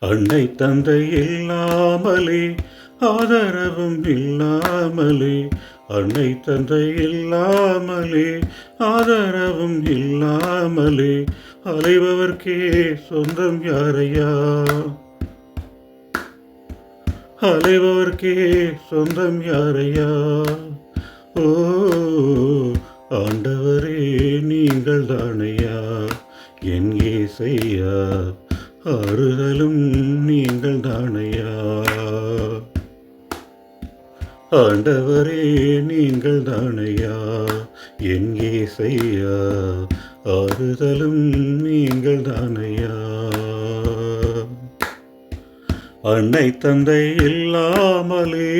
அன்னை தந்தை இல்லாமலே ஆதரவும் இல்லாமலே. அன்னை தந்தை இல்லாமலே ஆதரவும் இல்லாமலே. அலைபவர்க்கே சொந்தம் யாரையா? அலைபவர்க்கே சொந்தம் யாரையா? ஓ ஆண்டவரே நீங்கள் தானையா என் ஏசையா ஆறுதலும் நீங்கள் தானையா? ஆண்டவரே நீங்கள் தானையா? என் செய்யா ஆறுதலும் நீங்கள் தானையா? அன்னை தந்தை இல்லாமலே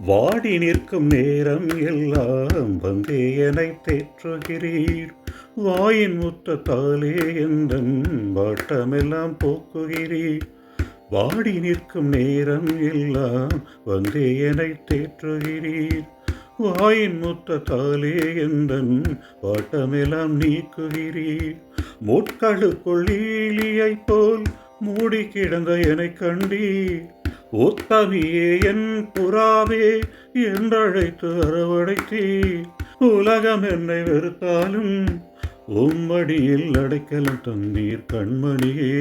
வாடி நிற்கும் நேரம் எல்லாம் வந்தே என்னை தேற்றுகிறீர். வாயின் முத்தத்தாலே எந்தன் வாட்டமெல்லாம் போக்குகிறீ. வாடி நிற்கும் நேரம் எல்லாம் வந்தே என்னை தேற்றுகிறீர். வாயின் முத்தத்தாலே எந்தன் வாட்டமெல்லாம் நீக்குகிறீர். முட்களுக்குள் ஈலியைப் போல் மூடி கிடந்த என்னை கண்டீர். உத்தமியே என் புறாவே என்றழைத்து அரவடைத்தீர் உலகம் என்னை வெறுத்தாலும் உம்மடியில் அடைக்கலம் தந்தீர் கண்மணியே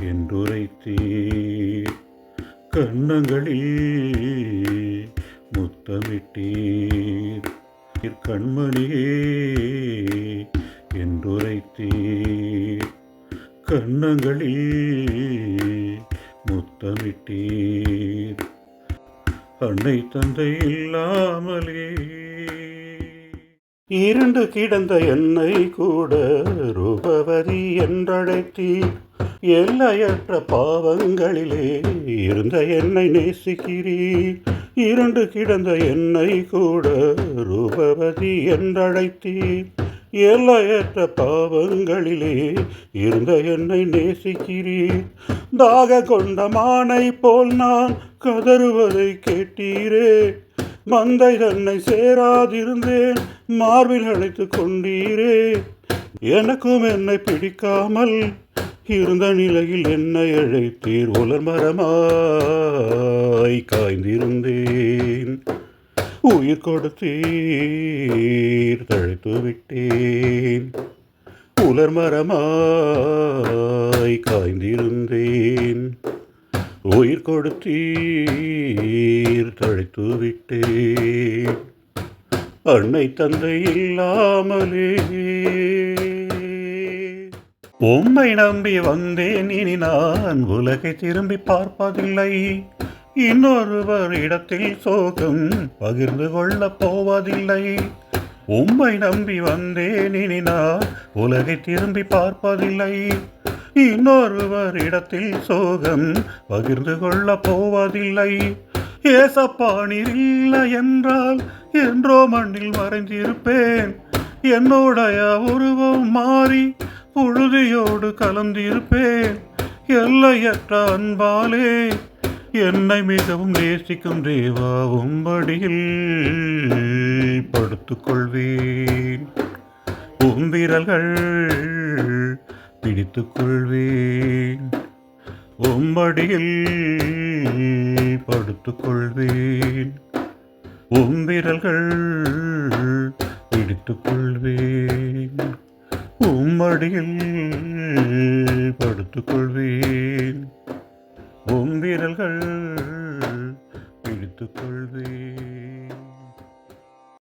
என்றுரைத்தீர். கண்ணங்களில் முத்தமிட்டீர். கண்மணியே என்றுரைத்தீர். கண்ணங்களில் முத்தமிட்டீர். அன்னை தந்தை இல்லாமலே இருண்டு கிடந்த என்னை கூட ரூபவதி என்றழைத்தீர் எல்லையற்ற பாவங்களிலே இருந்த என்னை நேசிக்கிறீர் இருண்டு கிடந்த என்னை கூட ரூபவதி என்றழைத்தீர் எல்லையற்ற பாவங்களிலே இருந்த என்னை நேசிக்கிறீர் தாக கொண்ட மானை போல் நான் கதறுவதை கேட்டீரே. மந்தை தன்னை சேராதிருந்தேன் மார்பில் அழைத்து கொண்டீரே. எனக்கும் என்னை பிடிக்காமல் இருந்த நிலையில் என்னை அழைத்தீர் உலர் மரமாய் காய்ந்திருந்தேன். உயிர் கொடுத்தீர் தழைத்து விட்டேன். உலர் மரமாய் காய்ந்திருந்தேன். உயிர் கொடுத்தீர் தழைத்து விட்டேன் அன்னை தந்தை இல்லாமலே. உம்மை நம்பி வந்தேன் இனி நான் உலகை திரும்பி பார்ப்பதில்லை. இன்னொருவர் இடத்தில் சோகம் பகிர்ந்து கொள்ளப் போவதில்லை. உம்மை நம்பி வந்தேன் இனி நான் உலகை திரும்பி பார்ப்பதில்லை. இன்னொருவர் இடத்தில் சோகம் பகிர்ந்து கொள்ளப் போவதில்லை. ஏசப்பா நீர் இல்லை என்றால் என்றோ மண்ணில் மறைந்திருப்பேன். என்னுடைய உருவம் மாறி புழுதியோடு கலந்திருப்பேன். எல்லையற்ற அன்பாலே என்னை மிகவும் நேசிக்கும் தேவா உம்படியில் படுத்துக்கொள்வேன். உம்பிரல்கள் பிடித்துக்கொள்வேன். உம்படியில் படுத்துக்கொள்வேன் உம்பிரல்கள் பிடித்துக்கொள்வேன் உம்மடியில் படுத்துக்கொள்வேன். உம்பிரல்கள் பிடித்துக்கொள்வேன்